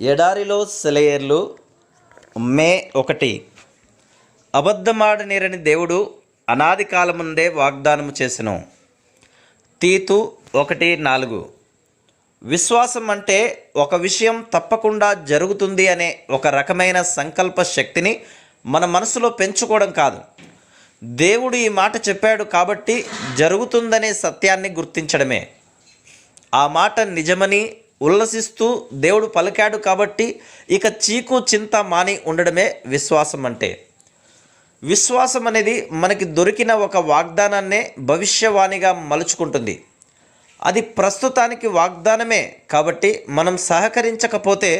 ఎడారిలో సెలయర్లు మే ఒకటి. అబద్ధమాడనేరని దేవుడు అనాది కాలముందే వాగ్దానము చేసెను. తీతు ఒకటి నాలుగు. విశ్వాసం అంటే ఒక విషయం తప్పకుండా జరుగుతుంది అనే ఒక రకమైన సంకల్ప శక్తిని మన మనసులో పెంచుకోవడం కాదు. దేవుడు ఈ మాట చెప్పాడు కాబట్టి జరుగుతుందనే సత్యాన్ని గుర్తించడమే. ఆ మాట నిజమని ఉల్లసిస్తూ దేవుడు పలికాడు కాబట్టి ఇక చీకు చింత మాని ఉండడమే విశ్వాసం అంటే విశ్వాసం అనేది మనకి దొరికిన ఒక వాగ్దానాన్నే భవిష్యవాణిగా మలుచుకుంటుంది. అది ప్రస్తుతానికి వాగ్దానమే కాబట్టి మనం సహకరించకపోతే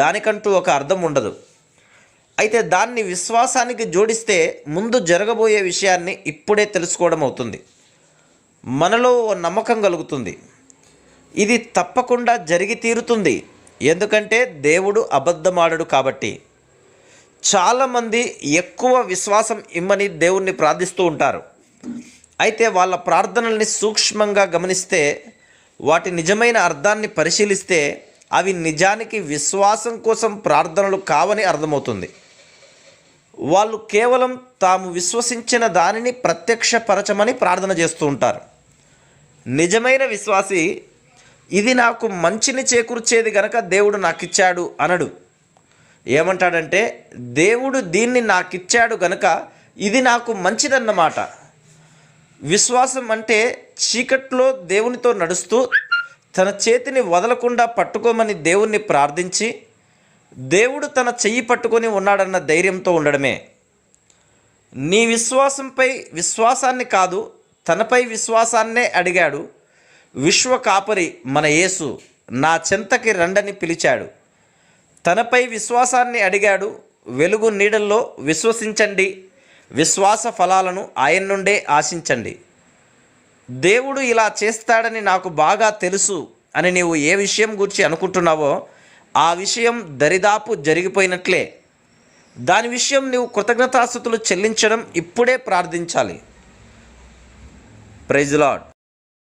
దానికంటూ ఒక అర్థం ఉండదు. అయితే దాన్ని విశ్వాసానికి జోడిస్తే ముందు జరగబోయే విషయాన్ని ఇప్పుడే తెలుసుకోవడం అవుతుంది. మనలో ఓ నమ్మకం కలుగుతుంది. ఇది తప్పకుండా జరిగి తీరుతుంది. ఎందుకంటే దేవుడు అబద్ధమాడడు కాబట్టి. చాలామంది ఎక్కువ విశ్వాసం ఇమ్మని దేవుణ్ణి ప్రార్థిస్తూ ఉంటారు. అయితే వాళ్ళ ప్రార్థనల్ని సూక్ష్మంగా గమనిస్తే వాటి నిజమైన అర్థాన్ని పరిశీలిస్తే అవి నిజానికి విశ్వాసం కోసం ప్రార్థనలు కావని అర్థమవుతుంది. వాళ్ళు కేవలం తాము విశ్వసించిన దానిని ప్రత్యక్షపరచమని ప్రార్థన చేస్తూ ఉంటారు. నిజమైన విశ్వాసి ఇది నాకు మంచిని చేకూర్చేది గనక దేవుడు నాకు ఇచ్చాడు అనడు. ఏమంటాడంటే దేవుడు దీన్ని నాకు ఇచ్చాడు గనక ఇది నాకు మంచిదన్నమాట. విశ్వాసం అంటే చీకట్లో దేవునితో నడుస్తూ తన చేతిని వదలకుండా పట్టుకోమని దేవుణ్ణి ప్రార్థించి దేవుడు తన చెయ్యి పట్టుకొని ఉన్నాడన్న ధైర్యంతో ఉండడమే. నీ విశ్వాసంపై విశ్వాసాన్ని కాదు తనపై విశ్వాసాన్నే అడిగాడు. విశ్వ కాపరి మన యేసు నా చెంతకి రండని పిలిచాడు. తనపై విశ్వాసాన్ని అడిగాడు. వెలుగు నీడల్లో విశ్వసించండి. విశ్వాస ఫలాలను ఆయన నుండే ఆశించండి. దేవుడు ఇలా చేస్తాడని నాకు బాగా తెలుసు అని నీవు ఏ విషయం గురించి అనుకుంటున్నావో ఆ విషయం దరిదాపు జరిగిపోయినట్లే. దాని విషయం నీవు కృతజ్ఞతాస్థుతులు చెల్లించడం ఇప్పుడే ప్రార్థించాలి. Praise lord